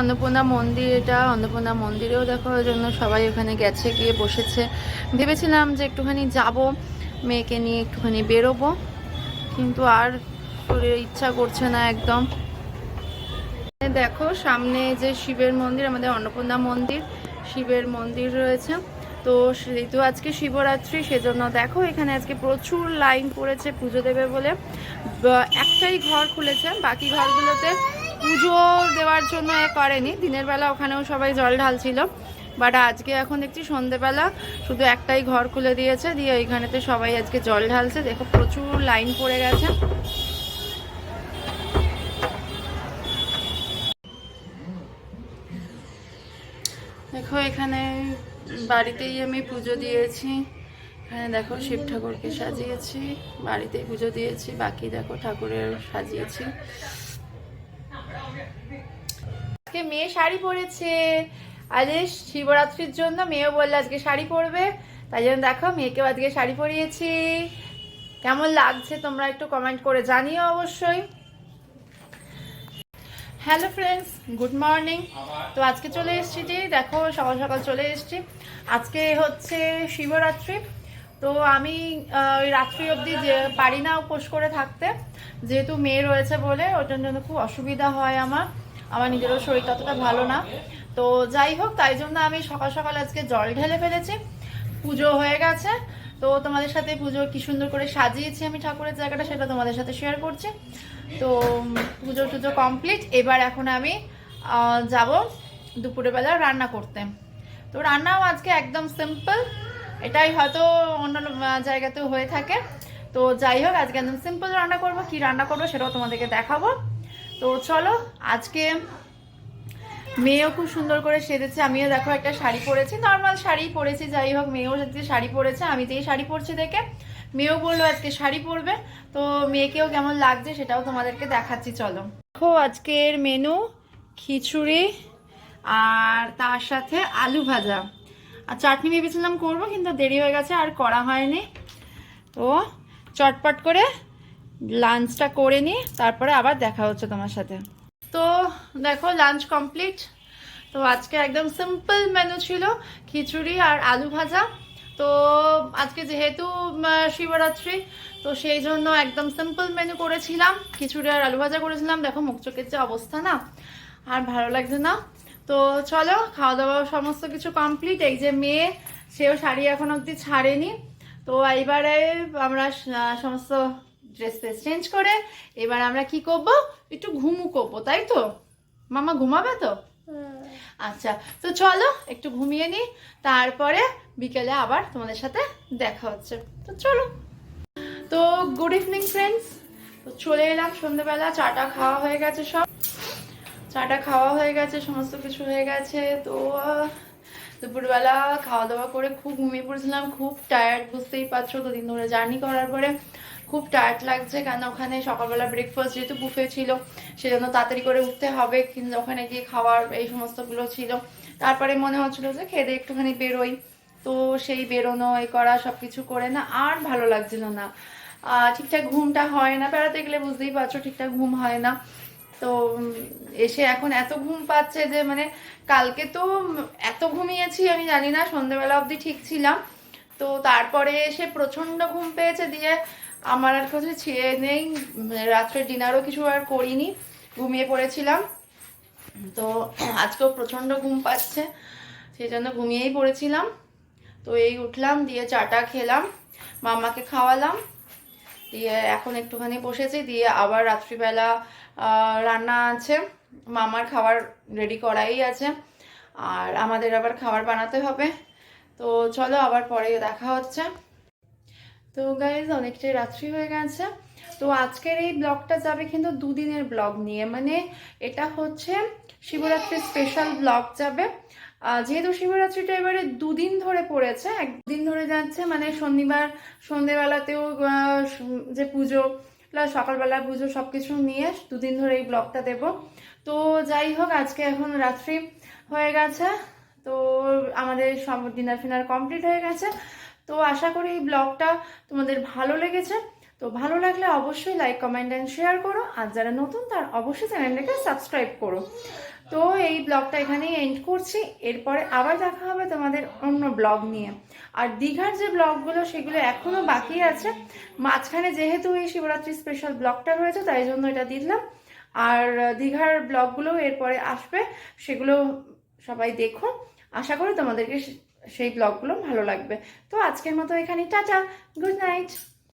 অন্নপূর্ণা মন্দির, এটা অন্নপূর্ণা মন্দিরেও দেখো ওই জন্য সবাই ওখানে গেছে, গিয়ে বসেছে। ভেবেছিলাম যে একটুখানি যাব, মেয়েকে নিয়ে একটুখানি বেরোবো, কিন্তু আর ইচ্ছা করছে না একদম। দেখো, সামনে যে শিবের মন্দির, আমাদের অন্নপূর্ণা মন্দির, শিবের মন্দির রয়েছে। তো যেহেতু আজকে শিবরাত্রি, সেজন্য দেখো, এখানে আজকে প্রচুর লাইন পড়েছে পুজো দেবে বলে। একটাই ঘর খুলেছে, বাকি ঘরগুলোতে পুজো দেওয়ার জন্য এ করেনি। দিনের বেলা ওখানেও সবাই জল ঢালছিল। বাট আজকে এখন দেখছি সন্ধেবেলা শুধু একটাই ঘর খুলে দিয়েছে। দিয়ে ওইখানেতে সবাই আজকে জল ঢালছে। দেখো প্রচুর লাইন পড়ে গেছে। দেখো এখানে বাড়িতেই আমি পুজো দিয়েছি। এখানে দেখো শিব ঠাকুরকে সাজিয়েছি। বাড়িতেই পুজো দিয়েছি। বাকি দেখো ঠাকুরের সাজিয়েছি। আজকে মেয়ে শাড়ি পরেছে। আজ শিবরাত্রির জন্য মেয়েও বললে আজকে শাড়ি পরবে। তাই জন্য দেখো, মেয়েকেও আজকে শাড়ি পরিয়েছি। কেমন লাগছে তোমরা একটু কমেন্ট করে জানিও অবশ্যই। হ্যালো ফ্রেন্ডস গুড মর্নিং তো আজকে চলে এসেছি যে, দেখো সকাল সকাল চলে এসেছি। আজকে হচ্ছে শিবরাত্রি। তো আমি ওই রাত্রি অবধি যে, পারি না উপোস করে থাকতে। যেহেতু মেয়ে রয়েছে বলে, ওটার জন্য খুব অসুবিধা হয় আমার। আমার নিজেরও শরীর ততটা ভালো না। তো যাই হোক, তাই জন্য আমি সকাল সকাল আজকে জল ঢেলে ফেলেছি। পুজো হয়ে গেছে। তো তোমাদের সাথে পুজো কি সুন্দর করে সাজিয়েছি আমি ঠাকুরের জায়গাটা, সেটা তোমাদের সাথে শেয়ার করছি। তো পুজো টুজো কমপ্লিট এবার এখন আমি যাব দুপুরে বেলা রান্না করতে। তো রান্নাও আজকে একদম সিম্পল এটাই হয়তো অন্য জায়গাতেও হয়ে থাকে। তো যাই হোক, আজকে একদম সিম্পল রান্না করব। কি রান্না করব সেটাও তোমাদেরকে দেখাবো। তো চলো, আজকে মেয়েও খুব সুন্দর করে সেজেছে। আমিও দেখো একটা শাড়ি পরেছি নর্মাল শাড়ি পরেছি, যাই হোক, মেয়েও আজকে শাড়ি পরেছে, আমি যেই শাড়ি পরছি দেখে মেয়েও বলল আজকে শাড়ি পরবে। তো মেয়েকেও কেমন লাগছে সেটাও তোমাদেরকে দেখাচ্ছি, চলো। দেখো, আজকের মেনু খিচুড়ি আর তার সাথে আলু ভাজা। আর চাটনি ভেবেছিলাম করব, কিন্তু দেরি হয়ে গেছে, আর করা হয়নি। তো চটপট করে লাঞ্চটা করে নিই তারপরে আবার দেখা হচ্ছে তোমার সাথে। তো দেখো, লাঞ্চ কমপ্লিট। তো আজকে একদম সিম্পল মেনু ছিল, খিচুড়ি আর আলু ভাজা। তো আজকে যেহেতু শিবরাত্রি, তো সেই জন্য একদম সিম্পল মেনু করেছিলাম। খিচুড়ি আর আলু ভাজা করেছিলাম। দেখো, মুখ চোখের যে অবস্থা না, আর ভালো লাগছে না। তো চলো খাওয়া দাওয়া সমস্ত কিছু কমপ্লিট। এই যে মেয়ে, সেও শাড়ি এখন অবধি ছাড়েনি। তো এইবারে আমরা সমস্ত ড্রেস ফ্রেস চেঞ্জ করে এবার আমরা কি করব? একটু ঘুমু করব তাই তো? মামা ঘুমাবে তো? আচ্ছা তো চলো একটু ঘুমিয়ে নিই তারপরে বিকেলে আবার তোমাদের সাথে দেখা হচ্ছে। তো চলো। তো গুড ইভিনিং ফ্রেন্ডস তো চলে এলাম সন্ধ্যেবেলা চাটা খাওয়া হয়ে গেছে সব। চাটা খাওয়া হয়ে গেছে সমস্ত কিছু হয়ে গেছে তো দুপুরবেলা খাওয়া দাওয়া করে খুব ঘুমিয়ে পড়েছিলাম, খুব টায়ার্ড বুঝতেই পারছ দুদিন ধরে জার্নি করার পরে খুব টায়ার্ড লাগছে, কেন ওখানে সকালবেলা ব্রেকফাস্ট যেহেতু বুফে ছিল, সেজন্য তাড়াতাড়ি করে উঠতে হবে, কিন্তু ওখানে গিয়ে খাওয়ার এই সমস্তগুলো ছিল। তারপরে মনে হচ্ছিল যে খেয়ে একটুখানি বেরোই, তো সেই বেরোনো এ করা সব কিছু করে না, আর ভালো লাগছিল না। ঠিকঠাক ঘুমটা হয় না, বেড়াতে গেলে বুঝতেই পারছ ঠিকঠাক ঘুম হয় না। তো এসে এখন এত ঘুম পাচ্ছে যে মানে কালকে তো এত ঘুমিয়েছি আমি জানি না সন্ধ্যেবেলা অবধি ঠিক ছিলাম। তো তারপরে এসে প্রচণ্ড ঘুম পেয়েছে দিয়ে আমার আর কিছু ছিঁড়ে নেই রাত্রে ডিনারও কিছু আর করিনি, ঘুমিয়ে পড়েছিলাম। তো আজকেও প্রচণ্ড ঘুম পাচ্ছে, সেই জন্য ঘুমিয়েই পড়েছিলাম। তো এই উঠলাম, দিয়ে চাটা খেলাম, মামাকে খাওয়ালাম, দিয়ে এখন একটুখানি বসেছি, দিয়ে আবার রাত্রিবেলা রান্না আছে, মামার খাবার রেডি করাই আছে, আর আমাদের আবার খাবার বানাতে হবে। তো চলো আবার পরে দেখা হচ্ছে। তো গাইজ অনেকটাই রাত্রি হয়ে গেছে। তো আজকের এই ব্লগটা যাবে কিন্তু দুদিনের ব্লগ নিয়ে। মানে এটা হচ্ছে শিবরাত্রির স্পেশাল ব্লগ যাবে। যেহেতু শিবরাত্রিটা এবারে দুদিন ধরে পড়েছে, একদিন ধরে যাচ্ছে মানে শনিবার, সন্ধেবেলাতেও যে পুজো প্লাস সকালবেলা পুজো সব কিছু নিয়ে দুদিন ধরে এই ব্লগটা দেব। তো যাই হোক, আজকে এখন রাত্রি হয়ে গেছে। তো আমাদের সব ডিনার ফিনার কমপ্লিট হয়ে গেছে। তো আশা করি এই ব্লগটা তোমাদের ভালো লেগেছে। তো ভালো লাগলে অবশ্যই লাইক, কমেন্ট অ্যান্ড শেয়ার করো। আর যারা নতুন, তার অবশ্যই চ্যানেলটাকে সাবস্ক্রাইব করো। তো এই ব্লগটা এখানেই এন্ড করছি। এরপরে আবার দেখা হবে তোমাদের অন্য ব্লগ নিয়ে। আর দীঘার যে ব্লগগুলো, সেগুলো এখনও বাকি আছে। মাঝখানে যেহেতু এই শিবরাত্রি স্পেশাল ব্লগটা রয়েছে, তাই জন্য এটা দিলাম। আর দীঘার ব্লগগুলো এরপরে আসবে, সেগুলো সবাই দেখো। আশা করি তোমাদেরকে সেই ব্লগগুলো ভালো লাগবে। তো আজকের মতো এখানে টাটা, গুড নাইট।